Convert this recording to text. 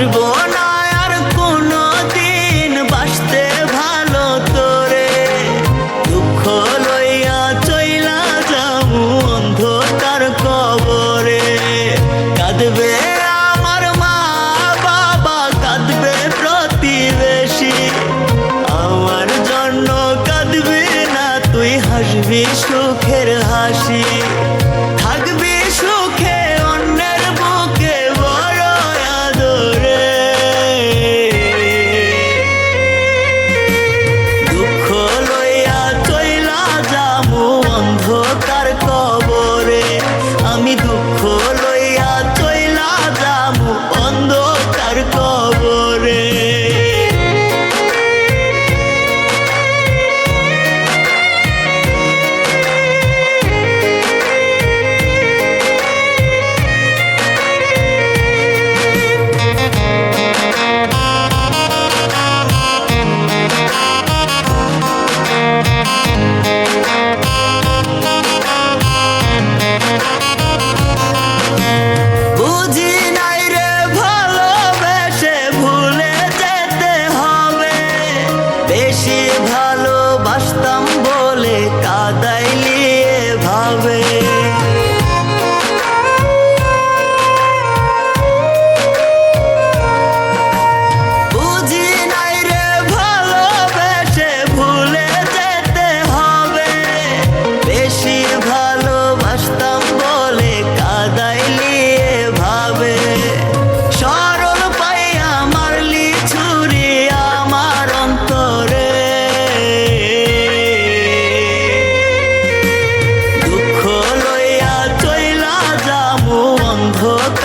বাসবো না আর কোনো দিন বাসতে ভালো তোরে দুঃখ লইয়া চইলা যাব অন্ধকার কবরে। কাঁদবে আমার মা বাবা, কাঁদবে প্রতিবেশী। আমার জন্য কাঁদবে না, তুই হাসবি সুখের হাসি। সে ভাই hook